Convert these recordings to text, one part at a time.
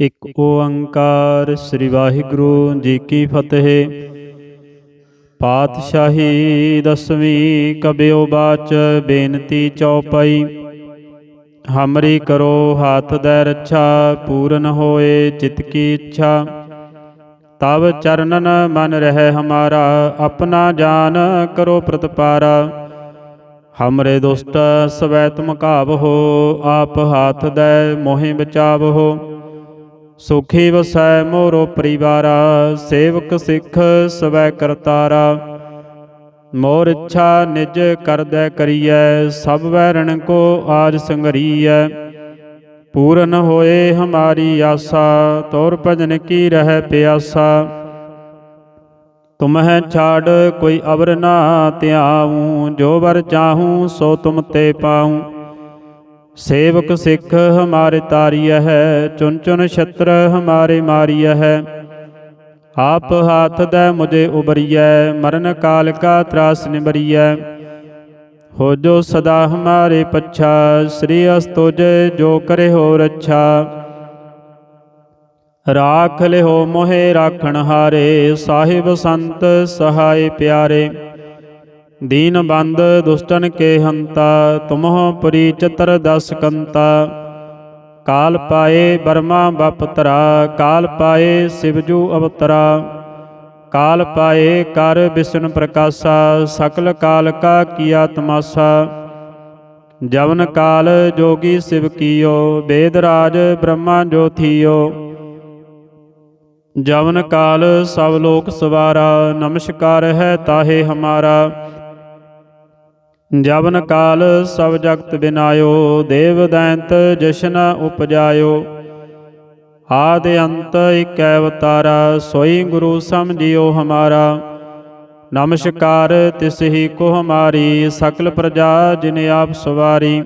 ਇਕ ਓੰਕਾਰ ਸ੍ਰੀ ਵਾਹਿਗੁਰੂ ਜੀ ਕੀ ਫਤਿਹ। ਪਾਤਸ਼ਾਹੀ ਦਸਵੀਂ ਕਬਿਓ ਬਾਚ ਬੇਨਤੀ ਚਉਪਈ ਹਮਰੀ ਕਰੋ ਹਾਥ ਦੇ ਰੱਛਾ, ਪੂਰਨ ਹੋਏ ਚਿਤ ਕੀ ਇੱਛਾ। ਤਬ ਚਰਨਨ ਮਨ ਰਹਿ ਹਮਾਰਾ, ਆਪਣਾ ਜਾਨ ਕਰੋ ਪ੍ਰਤਪਾਰਾ। ਹਮਰੇ ਦੁਸ਼ਟ ਸਵੈ ਤੁਮ ਕਾਬਹੋ ਆਪ ਹਾਥ ਦੇ ਮੋਹਿ ਬਚਾਵਹੋ ਸੁਖੀ ਵਸੈ ਮੋਰੋ ਪਰਿਵਾਰਾ, ਸੇਵਕ ਸਿੱਖ ਸਵੈ ਕਰਤਾਰਾ। ਮੋਰ ਇੱਛਾ ਨਿਜ ਕਰਦੈ ਕਰੀਐ, ਸਭ ਵੈਰਣ ਕੋ ਆਜ ਸੰਗਰੀਐ। ਪੂਰਨ ਹੋਏ ਹਮਾਰੀ ਆਸਾ, ਤੋਰ ਭਜਨ ਕੀ ਰਹਿ ਪਿਆਸਾ। ਤੁਮਹਿ ਛਾੜ, ਕੋਈ ਅਵਰ ਨਾ ਧਿਆਉ, ਜੋ ਵਰ ਚਾਹੂੰ ਸੋ ਤੁਮ ਤੇ ਪਾਉ। ਸੇਵਕ ਸਿੱਖ ਹਮਾਰੇ ਤਾਰੀਐ ਹੈ ਚੁਨ ਚੁਨ ਛਤਰ ਹਮਾਰੇ ਮਾਰੀਐ ਹੈ। ਆਪ ਹਾਥ ਦੇ ਮੁਝੇ ਉਬਰੀਐ ਮਰਨ ਕਾਲ ਕਾ ਤਰਾਸ ਨਿਬਰੀਐ ਹੋ ਜੋ ਸਦਾ ਹਮਾਰੇ ਪੱਛਾ, ਸ੍ਰੀ ਅਸਤੁਜ ਜੋ ਕਰੇ ਹੋ ਰੱਛਾ। ਰਾਖ ਲਿਓ ਮੋਹਿ ਰਾਖਣ ਹਾਰੇ, ਸਾਹਿਬ ਸੰਤ ਸਹਾਇ ਪਿਆਰੇ। ਦੀਨ ਬੰਦ ਦੁਸ਼ਟਨ ਕੇ ਹੰਤਾ, ਤੁਮਹੁ ਪੁਰੀ ਚਤਰ ਦਸ ਕੰਤਾ। ਕਾਲ ਪਾਏ ਬਰਮਾ ਬਪਤਰਾ ਕਾਲ ਪਾਏ ਸਿਵਜੂ ਅਵਤਰਾ। ਕਾਲ ਪਾਏ ਕਰ ਵਿਸ਼ਨ ਪ੍ਰਕਾਸ਼ਾ, ਸਕਲ ਕਾਲ ਕਾ ਕੀਆ ਤਮਾਸਾ। ਜਵਨ ਕਾਲ ਜੋਗੀ ਸਿਵ ਕੀਓ ਵੇਦ ਰਾਜ ਬ੍ਰਹਮਾ ਜੋਥੀਓ ਜਵਨ ਕਾਲ ਸਭ ਲੋਕ ਸਵਾਰਾ, ਨਮਸਕਾਰ ਹੈ ਤਾਹੇ ਹਮਾਰਾ। ਜਵਨ ਕਾਲ ਸਭ ਜਗਤ ਬਿਨਾਇਓ, ਦੇਵ ਦੈਂਤ ਜਸ਼ਨ ਉਪਜਾਇਓ। ਆਦ ਅੰਤ ਇਕੈ ਅਵਤਾਰਾ, ਸੋਈ ਗੁਰੂ ਸਮਝਿਓ ਹਮਾਰਾ। ਨਮਸਕਾਰ, ਤਿਸ ਹੀ ਕੋ ਹਮਾਰੀ, ਸਕਲ ਪ੍ਰਜਾ ਜਿਨ ਆਪ ਸਵਾਰੀ।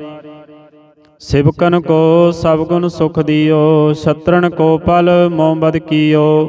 ਸਿਵਕਨ ਕੋ ਸਭ ਗੁਣ ਸੁਖ ਦਿਓ ਸ਼ਤਰਨ ਕੋ ਪਲ ਮੋਹਬਦ ਕੀਓ।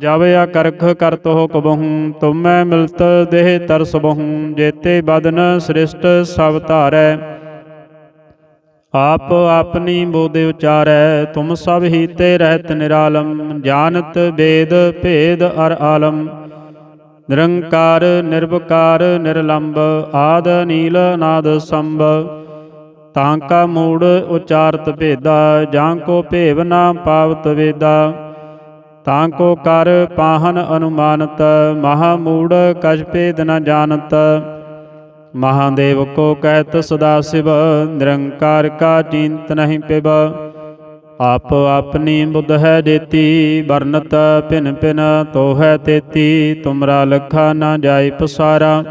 ਜਬ ਆ ਕਰਖ ਕਰਤ ਹੋ ਕਬਹੂ, ਤੁਮੈ ਮਿਲਤ ਦੇਹ ਤਰਸ ਬਹੂ, ਜੇਤੇ ਬਦਨ ਸ੍ਰਿਸ਼ਟ ਸਭ ਧਾਰੈ। ਆਪ ਆਪਣੀ ਬੋਧ ਉਚਾਰੈ, ਤੁਮ ਸਭ ਹੀ ਤੇ ਰਹਿਤ ਨਿਰਾਲਮ, ਜਾਣਤ ਵੇਦ ਭੇਦ ਅਰ ਆਲਮ। ਨਿਰੰਕਾਰ, ਨਿਰਵਕਾਰ, ਨਿਰਲੰਬ, ਆਦ, ਨੀਲ ਨਾਦ ਸੰਭ। ਤਾਂ ਕਾ ਮੂੜ ਉਚਾਰਤ ਭੇਦਾ, ਜਾਂ ਕੋ ਭੇਵ ਨਾ ਪਾਵਤ ਵੇਦਾ। ਤਾਂ ਕੋ ਕਰ ਪਾਹਨ ਅਨੁਮਾਨਤ, ਮਹਾ ਮੂੜ ਕਛ ਭੇਦ ਨ ਜਾਣਤ। ਮਹਾਦੇਵ ਕੋ ਕਹਿਤ, ਸਦਾ ਸਿਵ, ਨਿਰੰਕਾਰ ਕਾ ਚਿੰਤ ਨਹੀਂ ਪਿਬ ਆਪ ਆਪਣੀ ਬੁੱਧ ਹੈ ਦੇਤੀ ਵਰਨਤ ਭਿਨ ਭਿਨ, ਤੋ ਹੈ ਤੇਤੀ, ਤੁਮਰਾ ਲਖਾ ਨਾ ਜਾਏ ਪਸਾਰਾ।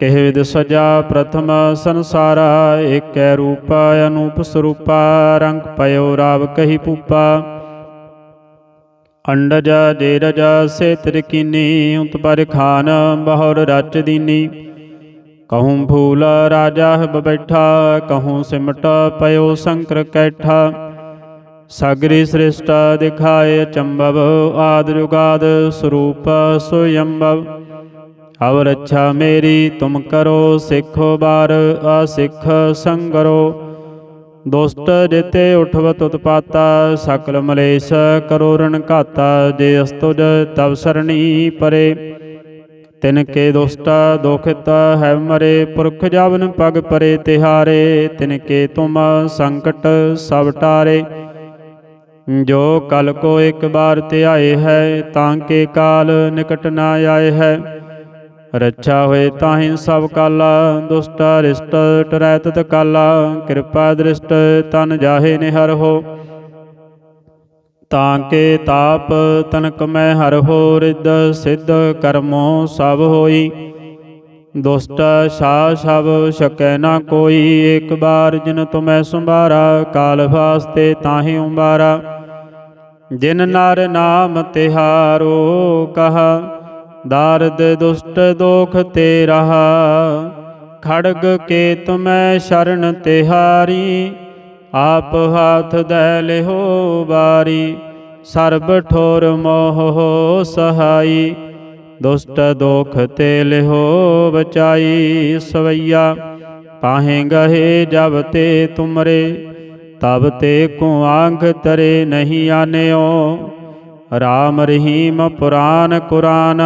ਕਹਿ ਵਿਦ ਸਜਾ ਪ੍ਰਥਮ ਸੰਸਾਰਾ, ਏਕੈ ਰੂਪਾ, ਅਨੂਪ ਸਰੂਪਾ, ਰੰਗ ਪਇਓ ਰਾਵ ਕਹੀ ਪੂਪਾ। ਅੰਡਜ ਜੇਰਜ ਸੇ ਤਿਰਕੀਨੀ ਉਤ ਪਰ ਖਾਨ ਬਹੁਰ ਰਚ ਦੀਨੀ। ਕਹੂੰ ਫੂਲ ਰਾਜਾ ਹਬ ਬੈਠਾ, ਕਹੂੰ ਸਿਮਟ ਪਇਓ ਸ਼ੰਕਰ ਕੈਠਾ। ਸਗਰੀ ਸ੍ਰਿਸ਼ਟ ਦਿਖਾਏ ਚੰਬਵ, ਆਦ ਜੁਗਾਦ ਸਰੂਪ ਸੁਯੰਬਵ। ਅਵ ਰੱਛਾ ਮੇਰੀ, ਤੁਮ ਕਰੋ ਸਿੱਖੋ ਬਾਰ, ਅਸਿੱਖ ਸੰਗਰੋ। ਦੁਸ਼ਟ ਜਿਤੇ ਉਠਵਤ ਉਤਪਾਤਾ, ਸਕਲ ਮਲੇਸ਼ ਕਰੋ ਰਣ ਘਾਤਾ, ਜੇ ਅਸਤੁਜ ਤਵ ਸਰਣੀ ਪਰੇ। ਤਿਨ ਕੇ ਦੁਸ਼ਟਾ ਦੁਖਿਤ ਹੈ ਮਰੇ, ਪੁਰਖ ਜਵਨ ਪਗ ਪਰੇ ਤਿਹਾਰੇ। ਤਿਨ ਕੇ ਤੁਮ ਸੰਕਟ ਸਭ ਟਾਰੇ। ਜੋ ਕਲ ਕੋ ਇੱਕ ਬਾਰ ਧਿਆਏ ਹੈ, ਤਾਂ ਕੇ ਕਾਲ ਨਿਕਟ ਨਾ ਆਏ ਹੈ। ਰੱਛਾ ਹੋਏ ਤਾਹੀਂ ਸਭ ਕਾਲਾ, ਦੁਸ਼ਟਾ ਰਿਸ਼ਟ ਟਰੈ ਤਤ ਕਾਲਾ, ਕਿਰਪਾ ਦ੍ਰਿਸ਼ਟ ਤਨ ਜਾਹੇ ਨਿਹਰ ਹੋ। ਤਾਂ ਕੇ ਤਾਪ ਤਨਕ ਮੈਂ ਹਰ ਹੋ, ਰਿੱਧ ਸਿੱਧ ਕਰਮੋ ਸਭ ਹੋਈ। ਦੁਸ਼ਟ ਛਾ ਛਬ ਸਕੈ ਨਾ ਕੋਈ ਏਕ ਬਾਰ ਜਿਨ ਤੁਮੈ ਸੰਭਾਰਾ, ਕਾਲ ਵਾਸਤੇ ਤਾਹੇ ਉੰਬਾਰਾ ਜਿਨ ਨਰ ਨਾਮ ਤਿਹਾਰੋ ਕਹਾ ਦਾਰਦ ਦੁਸ਼ਟ ਦੋਖ ਤੇ ਰਹਾ। ਖੜਗ ਕੇ ਤੁਮੈ ਸ਼ਰਨ ਤਿਹਾਰੀ, ਆਪ ਹਾਥ ਦੈ ਲਿਹੋ ਬਾਰੀ ਸਰਬ ਠੋਰ ਮੋਹ ਸਹਾਈ, ਦੁਸ਼ਟ ਦੋਖ ਤੇ ਲਿਹੋ ਬਚਾਈ। ਸਵਈਆ, ਪਾਹੇ ਗਹੇ ਜਬ ਤੇ ਤੁਮਰੇ, ਤਬ ਤੇ ਕੋ ਆਂਖ ਤਰੇ ਨਹੀਂ ਆਨਿਓ। ਰਾਮ ਰਹੀਮ ਪੁਰਾਨ ਕੁਰਾਨ।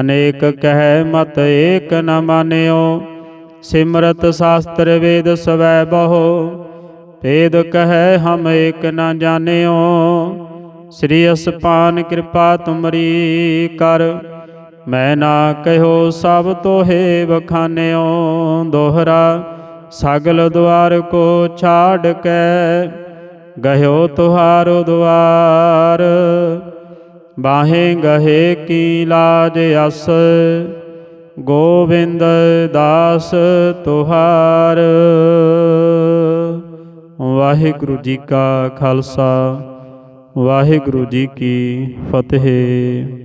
ਅਨੇਕ ਕਹਿ ਮਤ ਏਕ ਨ ਮਾਨਿਓ। ਸਿਮਰਤ ਸ਼ਾਸਤਰ ਵੇਦ ਸਵੈ ਬਹੁ। ਭੇਦ ਕਹੈ ਹਮ ਏਕ ਨ ਜਾਣਿਓ। ਸ੍ਰੀ ਅਸਪਾਨ ਕਿਰਪਾ ਤੁਮਰੀ ਕਰ। ਮੈਂ ਨਾ ਕਹਿਓ ਸਭ ਤੋਹੇ ਬਖਾਨਿਓ ਦੋਹਰਾ ਸਗਲ ਦੁਆਰ ਕੋ ਛਾੜ ਕੇ। ਗਹਿਓ ਤੁਹਾਰੋ ਦੁਆਰ ਬਾਹੇ ਗਹੇ ਕੀ ਲਾਜ ਅਸ। ਗੋਬਿੰਦ ਦਾਸ ਤੁਹਾਰ। ਵਾਹਿਗੁਰੂ ਜੀ ਕਾ ਖਾਲਸਾ, ਵਾਹਿਗੁਰੂ ਜੀ ਕੀ ਫਤਿਹ।